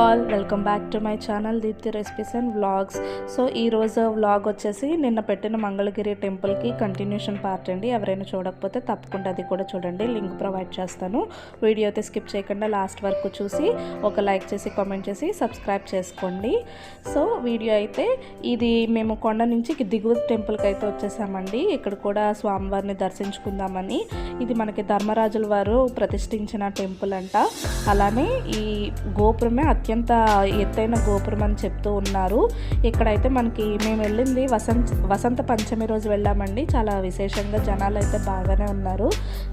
All welcome back to my channel Deepthi recipes and vlogs so ఈరోజు vlog వచ్చేసి నిన్న పెట్టిన మంగళగిరి టెంపుల్కి కంటిన్యూషన్ పార్ట్ అండి. ఎవరైనా చూడకపోతే తప్పకుండా అది కూడా చూడండి. లింక్ ప్రొవైడ్ చేస్తాను. వీడియో అయితే స్కిప్ చేయకుండా లాస్ట్ వరకు చూసి ఒక లైక్ చేసి కామెంట్ చేసి సబ్స్క్రైబ్ చేసుకోండి. సో వీడియో అయితే ఇది మేము కొండ నుంచి దిగువ టెంపుల్కి అయితే వచ్చేసామండి. ఇక్కడ కూడా స్వామివారిని దర్శించుకుందామని. ఇది మనకి ధర్మరాజుల వారు ప్రతిష్ఠించిన టెంపుల్ అంట. అలానే ఈ గోపురమే అత్యంత ఎత్తైన గోపురం అని చెప్తూ ఉన్నారు. ఇక్కడైతే మనకి మేము వెళ్ళింది వసంత వసంత పంచమి రోజు వెళ్ళామండి. చాలా విశేషంగా జనాలు అయితే బాగానే ఉన్నారు.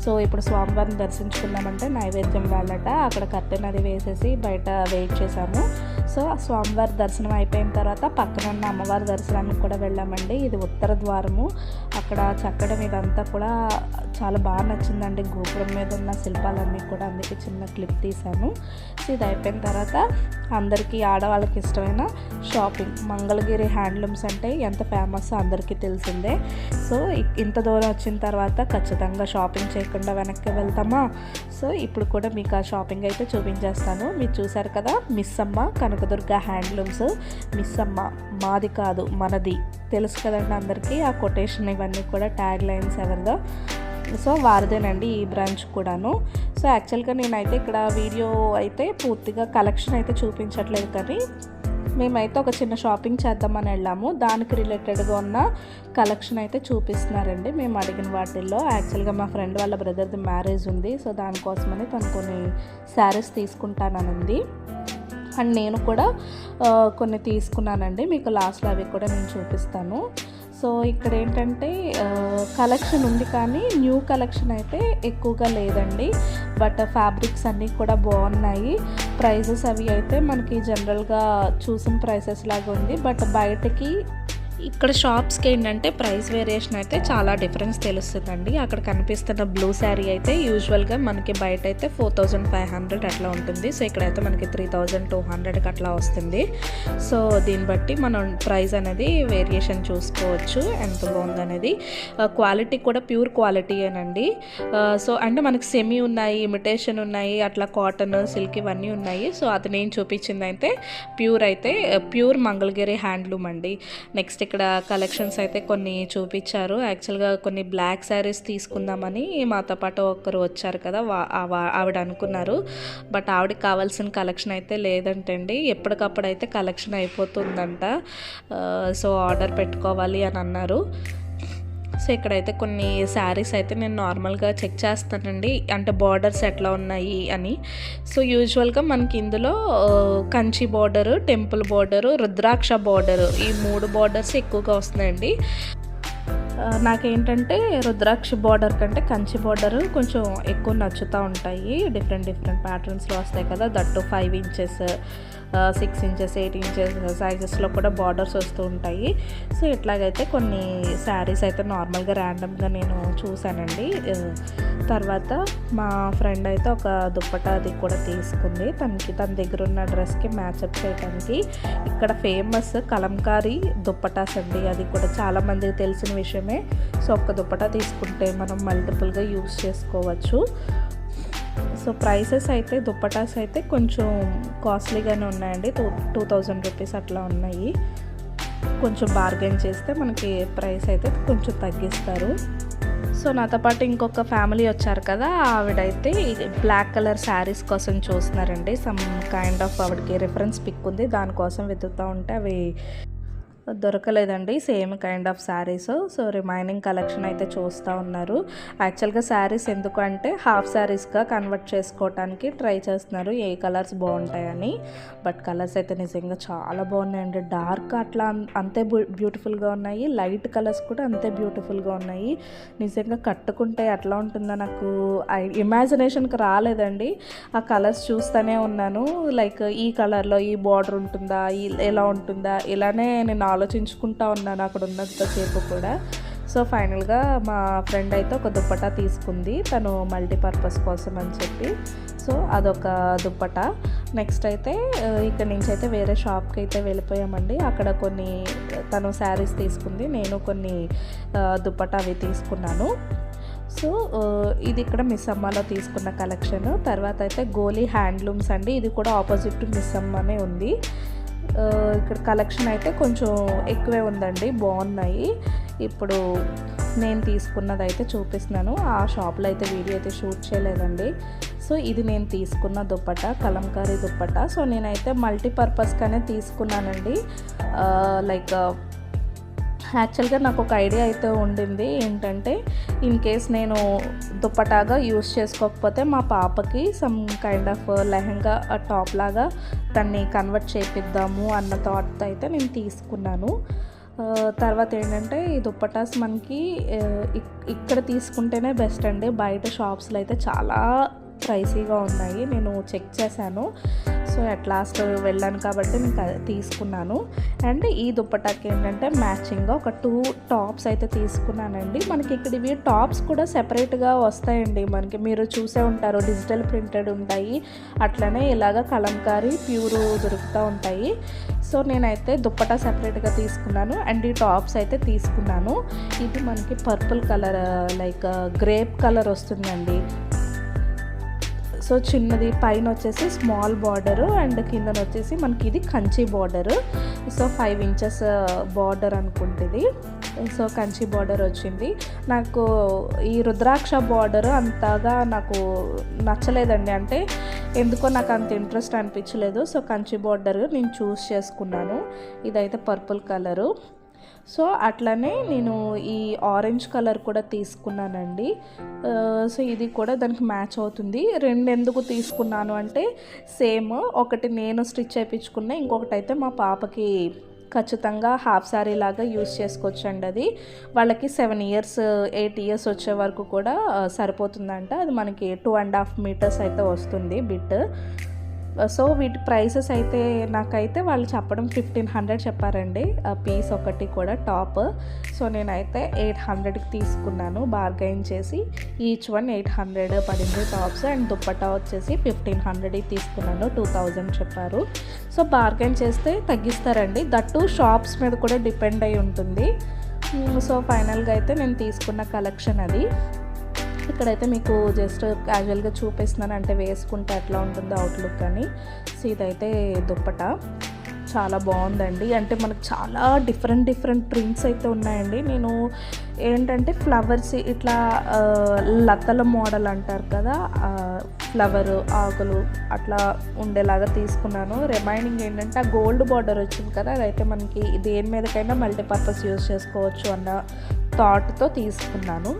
సో ఇప్పుడు స్వామివారిని దర్శించుకున్నామంటే నైవేద్యం వాళ్ళట. అక్కడ కట్టెన్ అది వేసేసి బయట వెయిట్ చేశాము. సో ఆ స్వామివారి దర్శనం అయిపోయిన తర్వాత పక్కన ఉన్న అమ్మవారి దర్శనానికి కూడా వెళ్ళామండి. ఇది ఉత్తర ద్వారము. అక్కడ చక్కడం ఇదంతా కూడా చాలా బాగా నచ్చిందండి. గోపురం మీద ఉన్న శిల్పాలన్నీ కూడా అందుకే చిన్న క్లిప్ తీశాను. సో ఇది అయిపోయిన తర్వాత అందరికీ ఆడవాళ్ళకి ఇష్టమైన షాపింగ్. మంగళగిరి హ్యాండ్లూమ్స్ అంటే ఎంత ఫేమస్ అందరికీ తెలిసిందే. సో ఇంత దూరం వచ్చిన తర్వాత ఖచ్చితంగా షాపింగ్ చేయకుండా వెనక్కి వెళ్తామా? సో ఇప్పుడు కూడా మీకు ఆ షాపింగ్ అయితే చూపించేస్తాను. మీరు చూసారు కదా మిస్ అమ్మ కనకదుర్గ హ్యాండ్లూమ్స్ మిస్ అమ్మ మాది కాదు మనది. తెలుసు కదండి అందరికీ ఆ కొటేషన్ ఇవన్నీ కూడా ట్యాగ్ లైన్స్ ఎవరిదో. సో వారిదేనండి ఈ బ్రాంచ్ కూడాను. సో యాక్చువల్గా నేనైతే ఇక్కడ వీడియో అయితే పూర్తిగా కలెక్షన్ అయితే చూపించట్లేదు కానీ మేమైతే ఒక చిన్న షాపింగ్ చేద్దామని వెళ్ళాము. దానికి రిలేటెడ్గా ఉన్న కలెక్షన్ అయితే చూపిస్తున్నారండి. మేము అడిగిన వాటిల్లో యాక్చువల్గా మా ఫ్రెండ్ వాళ్ళ బ్రదర్ది మ్యారేజ్ ఉంది. సో దానికోసమని తను కొన్ని శారీస్ తీసుకుంటాననుంది. అండ్ నేను కూడా కొన్ని తీసుకున్నానండి. మీకు లాస్ట్లో అవి కూడా నేను చూపిస్తాను. సో ఇక్కడ ఏంటంటే కలెక్షన్ ఉంది కానీ న్యూ కలెక్షన్ అయితే ఎక్కువగా లేదండి. బట్ ఫ్యాబ్రిక్స్ అన్నీ కూడా బాగున్నాయి. ప్రైజెస్ అవి అయితే మనకి జనరల్గా చూసిన ప్రైసెస్ లాగా ఉంది. బట్ బయటకి ఇక్కడ షాప్స్కి ఏంటంటే ప్రైస్ వేరియేషన్ అయితే చాలా డిఫరెన్స్ తెలుస్తుందండి. అక్కడ కనిపిస్తున్న బ్లూ శారీ అయితే యూజువల్గా మనకి బయట అయితే ఫోర్ థౌజండ్ ఫైవ్ హండ్రెడ్ అట్లా ఉంటుంది. సో ఇక్కడైతే మనకి త్రీ థౌజండ్ టూ హండ్రెడ్కి అట్లా వస్తుంది. సో దీన్ని బట్టి మనం ప్రైస్ అనేది వేరియేషన్ చూసుకోవచ్చు. ఎంత బాగుందనేది. క్వాలిటీ కూడా ప్యూర్ క్వాలిటీయేనండి సో అంటే మనకి సెమీ ఉన్నాయి ఇమిటేషన్ ఉన్నాయి అట్లా కాటన్ సిల్క్ ఇవన్నీ ఉన్నాయి. సో అది నేను చూపించింది అయితే ప్యూర్ అయితే ప్యూర్ మంగళగిరి హ్యాండ్లూమ్ అండి. నెక్స్ట్ ఇక్కడ కలెక్షన్స్ అయితే కొన్ని చూపించారు. యాక్చువల్గా కొన్ని బ్లాక్ శారీస్ తీసుకుందామని మాతో పాటు ఒకరు వచ్చారు కదా వా- ఆవిడ అనుకున్నారు. బట్ ఆవిడకి కావాల్సిన కలెక్షన్ అయితే లేదంటండి. ఎప్పటికప్పుడు అయితే కలెక్షన్ అయిపోతుందంట. సో ఆర్డర్ పెట్టుకోవాలి అని అన్నారు. సో ఇక్కడైతే కొన్ని శారీస్ అయితే నేను నార్మల్గా చెక్ చేస్తానండి. అంటే బార్డర్స్ ఎట్లా ఉన్నాయి అని. సో యూజువల్గా మనకి ఇందులో Kanchi border temple border rudraksha border ఈ మూడు బార్డర్స్ ఎక్కువగా వస్తున్నాయండి. నాకేంటంటే రుద్రాక్ష బార్డర్ కంటే కంచి బార్డర్ కొంచెం ఎక్కువ నచ్చుతూ ఉంటాయి. డిఫరెంట్ డిఫరెంట్ ప్యాటర్న్స్లో వస్తాయి కదా that five inches six inches eight inches సైజెస్లో కూడా బార్డర్స్ వస్తూ ఉంటాయి. సో ఇట్లాగైతే కొన్ని శారీస్ అయితే నార్మల్గా ర్యాండమ్గా నేను చూశానండి. తర్వాత మా ఫ్రెండ్ అయితే ఒక దుప్పట అది కూడా తీసుకుంది. తనకి తన దగ్గర ఉన్న డ్రెస్కి మ్యాచప్ చేయడానికి ఇక్కడ ఫేమస్ కలంకారీ దుప్పటాస్ అండి. అది కూడా చాలా మందికి తెలిసిన విషయమే. సో ఒక్క దుప్పట తీసుకుంటే మనం మల్టిపుల్గా యూస్ చేసుకోవచ్చు. సో ప్రైసెస్ అయితే దుప్పటాస్ అయితే కొంచెం కాస్ట్లీగానే ఉన్నాయండి. టూ టూ థౌజండ్ రూపీస్ అట్లా ఉన్నాయి. కొంచెం బార్గెన్ చేస్తే మనకి ప్రైస్ అయితే కొంచెం తగ్గిస్తారు. సో నాతో పాటు ఇంకొక ఫ్యామిలీ వచ్చారు కదా ఆవిడైతే బ్లాక్ కలర్ శారీస్ కోసం చూస్తున్నారండి. సమ్ కైండ్ ఆఫ్ ఆవిడకి రిఫరెన్స్ పిక్ ఉంది. దానికోసం వెతుకుతూ ఉంటే అవి దొరకలేదండి. Same kind of sarees. So remaining collection అయితే చూస్తూ ఉన్నారు. యాక్చువల్గా శారీస్ ఎందుకంటే హాఫ్ శారీస్గా కన్వర్ట్ చేసుకోవటానికి ట్రై చేస్తున్నారు. ఏ కలర్స్ బాగుంటాయని. బట్ కలర్స్ అయితే నిజంగా చాలా బాగున్నాయండి. డార్క్ అట్లా అన్- అంతే బ్యూటిఫుల్గా ఉన్నాయి. లైట్ కలర్స్ కూడా అంతే బ్యూటిఫుల్గా ఉన్నాయి. నిజంగా కట్టుకుంటే ఎట్లా ఉంటుందో నాకు ఇమాజినేషన్కి రాలేదండి. ఆ కలర్స్ చూస్తూనే ఉన్నాను. లైక్ ఈ కలర్లో ఈ బార్డర్ ఉంటుందా? ఎలా ఉంటుందా? ఇలానే నేను ఆలోచించుకుంటా ఉన్నాను అక్కడ ఉన్నంతసేపు కూడా. సో ఫైనల్గా మా ఫ్రెండ్ అయితే ఒక దుప్పటా తీసుకుంది. తను మల్టీపర్పస్ కోసం అని చెప్పి. సో అదొక దుప్పటా. నెక్స్ట్ అయితే ఇక్కడ నుంచి అయితే వేరే షాప్కి అయితే వెళ్ళిపోయామండి. అక్కడ కొన్ని తను శారీస్ తీసుకుంది. నేను కొన్ని దుప్పటా అవి తీసుకున్నాను. సో ఇది ఇక్కడ మిస్సమ్మలో తీసుకున్న కలెక్షన్. తర్వాత అయితే గోలీ హ్యాండ్లూమ్స్ అండి. ఇది కూడా ఆపోజిట్ టు మిస్ ఉంది. ఇక్కడ కలెక్షన్ అయితే కొంచెం ఎక్కువే ఉందండి బాగున్నాయి. ఇప్పుడు నేను తీసుకున్నది అయితే చూపిస్తున్నాను. ఆ షాప్లో అయితే వీడియో అయితే షూట్ చేయలేదండి. సో ఇది నేను తీసుకున్న దుప్పట కలంకారీ దుప్పట. సో నేనైతే మల్టీపర్పస్గానే తీసుకున్నానండి. లైక్ యాక్చువల్గా నాకు ఒక ఐడియా అయితే ఉండింది. ఏంటంటే ఇన్ కేస్ నేను దుప్పటాగా యూస్ చేసుకోకపోతే మా పాపకి some kind of lehenga top లాగా దాన్ని కన్వర్ట్ చేపిద్దాము అన్న థాట్తో అయితే నేను తీసుకున్నాను. తర్వాత ఏంటంటే ఈ దుప్పటాస్ మనకి ఇక్కడ తీసుకుంటేనే బెస్ట్ అండి. బయట షాప్స్లో అయితే చాలా ప్రైసీగా ఉన్నాయి. నేను చెక్ చేశాను. సో అట్ లాస్ట్ వెళ్ళాను కాబట్టి నేను తీసుకున్నాను. అండ్ ఈ దుప్పటాకి ఏంటంటే మ్యాచింగ్గా ఒక టూ టాప్స్ అయితే తీసుకున్నానండి. మనకి ఇక్కడ ఇవి టాప్స్ కూడా సెపరేట్గా వస్తాయండి. మనకి మీరు చూసే ఉంటారు డిజిటల్ ప్రింటెడ్ ఉంటాయి. అట్లనే ఇలాగ కలంకారీ ప్యూర్ దొరుకుతూ ఉంటాయి. సో నేనైతే దుప్పటా సెపరేట్గా తీసుకున్నాను అండ్ ఈ టాప్స్ అయితే తీసుకున్నాను. ఇది మనకి purple colour like grape colour వస్తుందండి. సో చిన్నది పైన వచ్చేసి స్మాల్ బార్డరు అండ్ కిందన వచ్చేసి మనకి ఇది Kanchi border. So five inches border అనుకుంటుంది సో కంచి బార్డర్ వచ్చింది. నాకు ఈ రుద్రాక్ష బార్డర్ అంతగా నాకు నచ్చలేదండి. అంటే ఎందుకో నాకు అంత ఇంట్రెస్ట్ అనిపించలేదు. సో కంచి బార్డర్ నేను చూస్ చేసుకున్నాను. ఇదైతే పర్పుల్ కలరు. సో అట్లనే నేను ఈ ఆరెంజ్ కలర్ కూడా తీసుకున్నానండి. సో ఇది కూడా దానికి మ్యాచ్ అవుతుంది. రెండు ఎందుకు తీసుకున్నాను అంటే సేమ్ ఒకటి నేను స్టిచ్ చేయించుకున్నా ఇంకొకటి అయితే మా పాపకి ఖచ్చితంగా హాఫ్ శారీ లాగా యూస్ చేసుకోవచ్చండి అది. వాళ్ళకి సెవెన్ ఇయర్స్ ఎయిట్ ఇయర్స్ వచ్చే వరకు కూడా సరిపోతుందంట. అది మనకి టూ అండ్ హాఫ్ మీటర్స్ అయితే వస్తుంది బిట్. Uh, సో వీటి ప్రైసెస్ అయితే నాకైతే వాళ్ళు చెప్పడం ఫిఫ్టీన్ హండ్రెడ్ చెప్పారండి. Uh, పీస్ ఒకటి కూడా టాప్ సో నేనైతే ఎయిట్ హండ్రెడ్కి తీసుకున్నాను బార్గైన్ చేసి. ఈచ్ వన్ ఎయిట్ హండ్రెడ్ పడింది టాప్స్ అండ్ దుప్పటా వచ్చేసి ఫిఫ్టీన్ హండ్రెడ్కి తీసుకున్నాను టూ థౌజండ్ చెప్పారు. సో బార్గైన్ చేస్తే తగ్గిస్తారండి. దట్టు షాప్స్ మీద కూడా డిపెండ్ అయి ఉంటుంది. Hmm, సో ఫైనల్గా అయితే నేను తీసుకున్న కలెక్షన్ అది. ఇక్కడైతే మీకు జస్ట్ క్యాజువల్గా చూపిస్తున్నాను అంటే వేసుకుంటే ఎట్లా ఉంటుందో అవుట్లుక్ అని. సో ఇదైతే దుప్పట. చాలా బాగుందండి. అంటే మనకు చాలా డిఫరెంట్ డిఫరెంట్ ప్రింట్స్ అయితే ఉన్నాయండి. నేను ఏంటంటే ఫ్లవర్స్ ఇట్లా లతల మోడల్ అంటారు కదా ఫ్లవర్ ఆకులు అట్లా ఉండేలాగా తీసుకున్నాను. రిమైనింగ్ ఏంటంటే ఆ గోల్డ్ బార్డర్ వచ్చింది కదా అదైతే మనకి దేని మీదకైనా మల్టీపర్పస్ యూస్ చేసుకోవచ్చు అన్న థాట్తో తీసుకున్నాను.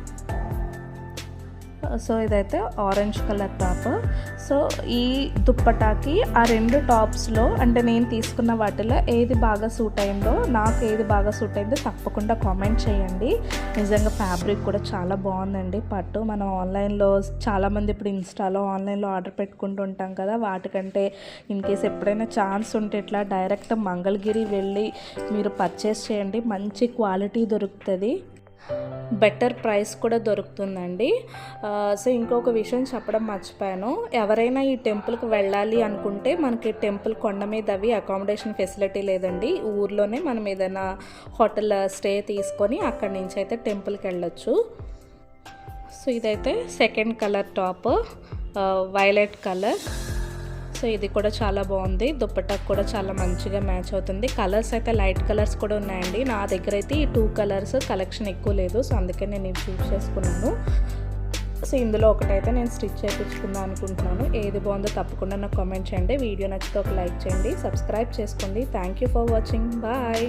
సో ఇదైతే ఆరెంజ్ కలర్ టాప్ సో ఈ దుప్పటాకి ఆ రెండు టాప్స్లో అంటే నేను తీసుకున్న వాటిలో ఏది బాగా సూట్ అయిందో నాకు ఏది బాగా సూట్ అయిందో తప్పకుండా కామెంట్ చేయండి. నిజంగా ఫ్యాబ్రిక్ కూడా చాలా బాగుందండి. పట్టు మనం ఆన్లైన్లో చాలామంది ఇప్పుడు ఇన్స్టాలో ఆన్లైన్లో ఆర్డర్ పెట్టుకుంటూ ఉంటాం కదా వాటికంటే ఇన్ కేస్ ఎప్పుడైనా ఛాన్స్ ఉంటే ఇట్లా డైరెక్ట్ మంగళగిరి వెళ్ళి మీరు పర్చేస్ చేయండి. మంచి క్వాలిటీ దొరుకుతుంది. బెటర్ ప్రైస్ కూడా దొరుకుతుందండి. సో ఇంకొక విషయం చెప్పడం మర్చిపోయాను. ఎవరైనా ఈ టెంపుల్కి వెళ్ళాలి అనుకుంటే మనకి టెంపుల్ కొండ మీద అవి అకామిడేషన్ ఫెసిలిటీ లేదండి. ఊర్లోనే మనం ఏదైనా హోటల్ స్టే తీసుకొని అక్కడి నుంచి అయితే టెంపుల్కి వెళ్ళొచ్చు. సో ఇదైతే second colour top. Violet colour. So ఇది కూడా చాలా బాగుంది. దుప్పటాకు కూడా చాలా మంచిగా మ్యాచ్ అవుతుంది. కలర్స్ అయితే లైట్ కలర్స్ కూడా ఉన్నాయండి. నా దగ్గర అయితే ఈ టూ కలర్స్ కలెక్షన్ ఎక్కువ లేదు. సో అందుకే నేను ఇవి చూస్ చేసుకున్నాను. సో ఇందులో ఒకటైతే నేను స్టిచ్ చేయించుకుందాం అనుకుంటున్నాను. ఏది బాగుందో తప్పకుండా నాకు కామెంట్ చేయండి. వీడియో నచ్చితే ఒక లైక్ చేయండి. సబ్స్క్రైబ్ చేసుకోండి. Thank you for watching bye